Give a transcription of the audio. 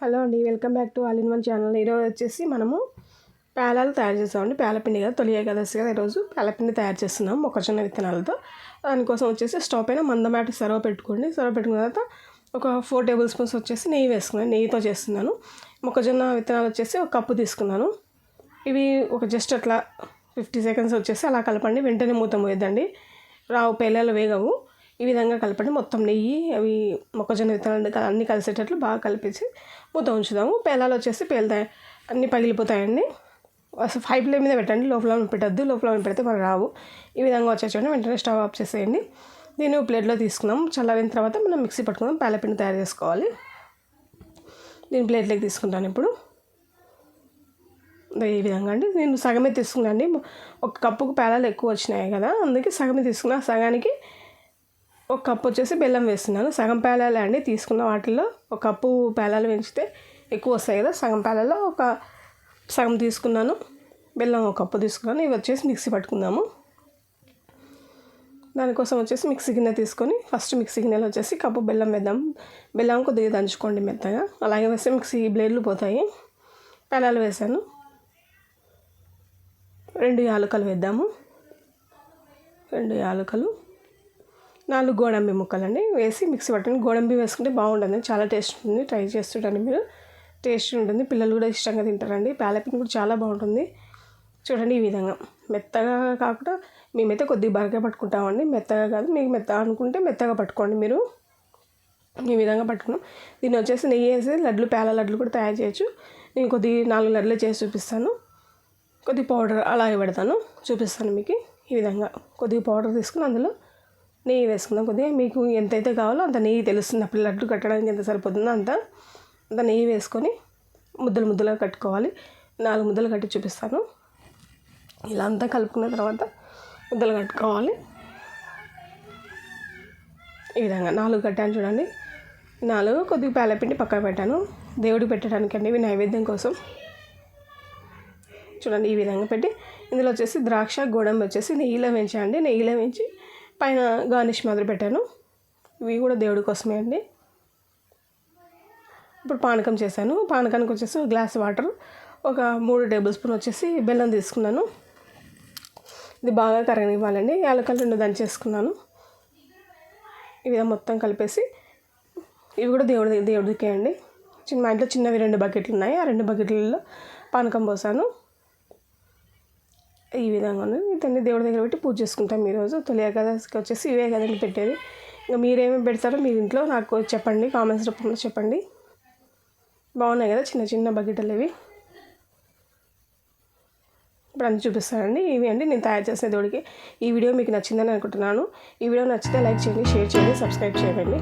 Hello అండి welcome back to all in one channel. ఈరోజు వచ్చేసి మనము పేలాలు తయారు చేస్తామండి పేలపిండి కదా తొలి ఏకాదశి కదా ఈరోజు పేలపిండి తయారు చేస్తున్నాం మొక్కజొన్న విత్తనాలతో. దానికోసం వచ్చేసి స్టవ్ పైన మందమాటి సర్వ పెట్టుకోండి. సర్వ పెట్టుకున్న తర్వాత ఒక ఫోర్ టేబుల్ స్పూన్స్ వచ్చేసి నెయ్యి వేసుకున్నాను నెయ్యితో చేస్తున్నాను. మొక్కజొన్న విత్తనాలు వచ్చేసి ఒక కప్పు తీసుకున్నాను. ఇవి ఒక జస్ట్ అట్లా ఫిఫ్టీ సెకండ్స్ వచ్చేసి అలా కలపండి వెంటనే మూత మోయద్దండి. రావు పేలాలు వేగవు. ఈ విధంగా కలపండి మొత్తం నెయ్యి అవి మొక్కజొన్న విత్తనాలు అన్నీ కలిసేటట్లు బాగా కలిపేసి మూత ఉంచుదాము. పేలాలు వచ్చేసి పేలుతాయి. అన్నీ పగిలిపోతాయండి. అసలు ఫైవ్ ఫ్లేమ్ మీద పెట్టండి. లోపల పెట్టద్దు. లోపల పెడితే మనకు రావు. ఈ విధంగా వచ్చేసేయండి వెంటనే స్టవ్ ఆఫ్ చేసేయండి. దీన్ని ప్లేట్లో తీసుకుందాం. చల్లారిన తర్వాత మనం మిక్సీ పట్టుకుందాం. పేలపిండి తయారు చేసుకోవాలి. దీని ప్లేట్లోకి తీసుకుంటాను ఇప్పుడు. ఈ విధంగా అండి. నేను సగమే తీసుకున్నాను అండి. ఒక కప్పుకు పేలాలు ఎక్కువ వచ్చినాయి కదా. అందుకే సగమే తీసుకున్నా. సగానికి ఒక కప్పు వచ్చేసి బెల్లం వేస్తున్నాను. సగం పేలాలు అండి. తీసుకున్న వాటిల్లో ఒక కప్పు పేలాలు పెంచితే ఎక్కువ వస్తాయి కదా. సగం పేలాలో ఒక సగం తీసుకున్నాను. బెల్లం ఒక కప్పు తీసుకున్నాను. ఇవి వచ్చేసి మిక్సీ పట్టుకుందాము. దానికోసం వచ్చేసి మిక్సీ గిన్నె తీసుకొని ఫస్ట్ మిక్సీ గిన్నెలో వచ్చేసి కప్పు బెల్లం వేద్దాం. బెల్లం కొద్దిగా దంచుకోండి మెత్తగా. అలాగే వేస్తే మిక్సీ బ్లేడ్లు పోతాయి. పేలాలు వేసాను రెండు యాలకలు వేద్దాము. రెండు యాలకలు. నాలుగు గోడంబి ముక్కలండి. వేసి మిక్సీ పట్టండి గోడంబి వేసుకుంటే బాగుంటుంది. చాలా టేస్ట్ ఉంటుంది. ట్రై చేస్తుంటండి మీరు. టేస్ట్ ఉంటుంది. పిల్లలు కూడా ఇష్టంగా తింటారండి. పాలపిండి కూడా చాలా బాగుంటుంది. చూడండి ఈ విధంగా. మెత్తగా కాకుండా మేమైతే కొద్దిగా బరగా పట్టుకుంటామండి. మెత్తగా కాదు మీకు మెత్తగా అనుకుంటే మెత్తగా పట్టుకోండి మీరు. ఈ విధంగా పట్టుకున్నాం. దీన్ని వచ్చేసి నెయ్యి వేసి లడ్లు పేల లడ్లు కూడా తయారు చేయొచ్చు. నేను కొద్ది నాలుగు లడ్లు చేసి చూపిస్తాను. కొద్ది పౌడర్ అలాగే పెడతాను చూపిస్తాను మీకు ఈ విధంగా. కొద్దిగా పౌడర్ తీసుకుని అందులో నెయ్యి వేసుకుందాం కొద్దిగా. మీకు ఎంతైతే కావాలో అంత నెయ్యి తెలుస్తుంది. అప్పుడు లడ్డు కట్టడానికి ఎంత సరిపోతుందో అంత అంత నెయ్యి వేసుకొని ముద్దలు ముద్దలుగా కట్టుకోవాలి. నాలుగు ముద్దలు కట్టి చూపిస్తాను. ఇలా అంతా కలుపుకున్న తర్వాత ముద్దలు కట్టుకోవాలి. ఈ విధంగా నాలుగు కట్టాను చూడండి. నాలుగు కొద్దిగా పేలపిండి పక్కన పెట్టాను. దేవుడికి పెట్టడానికి ఇవి నైవేద్యం కోసం. చూడండి ఈ విధంగా పెట్టి ఇందులో వచ్చేసి ద్రాక్ష గోడంబి వచ్చేసి నెయ్యిలో వేయించండి. నెయ్యిలో వేయించి పైన గార్నిష్ మాదిరి పెట్టాను. ఇవి కూడా దేవుడి కోసమే అండి. ఇప్పుడు పానకం చేశాను. పానకానికి వచ్చేసి ఒక గ్లాస్ వాటర్ ఒక మూడు టేబుల్ స్పూన్ వచ్చేసి బెల్లం తీసుకున్నాను. ఇది బాగా కరగనివ్వాలండి. యాలకలు రెండు దంచేసుకున్నాను. ఈ విధంగా మొత్తం కలిపేసి ఇవి కూడా దేవుడి దేవుడికే అండి. చిన్న మా ఇంట్లో చిన్నవి రెండు బకెట్లు ఉన్నాయి. ఆ రెండు బకెట్లలో పానకం పోసాను. ఈ విధంగా ఇతన్ని దేవుడి దగ్గర పెట్టి పూజ చేసుకుంటాం ఈరోజు. తొలి ఏకాదశికి వచ్చేసి ఇవే కదండి పెట్టేది. ఇంకా మీరేమేమి పెడతారో మీ ఇంట్లో నాకు చెప్పండి కామెంట్స్ రూపంలో చెప్పండి. బాగున్నాయి కదా చిన్న చిన్న బకెట్లు ఇవి? ఇప్పుడు అన్ని చూపిస్తానండి. ఇవి అండి నేను తయారు చేసిన దేవుడికి. ఈ వీడియో మీకు నచ్చిందని అనుకుంటున్నాను. ఈ వీడియో నచ్చితే లైక్ చేయండి షేర్ చేయండి సబ్స్క్రైబ్ చేయండి.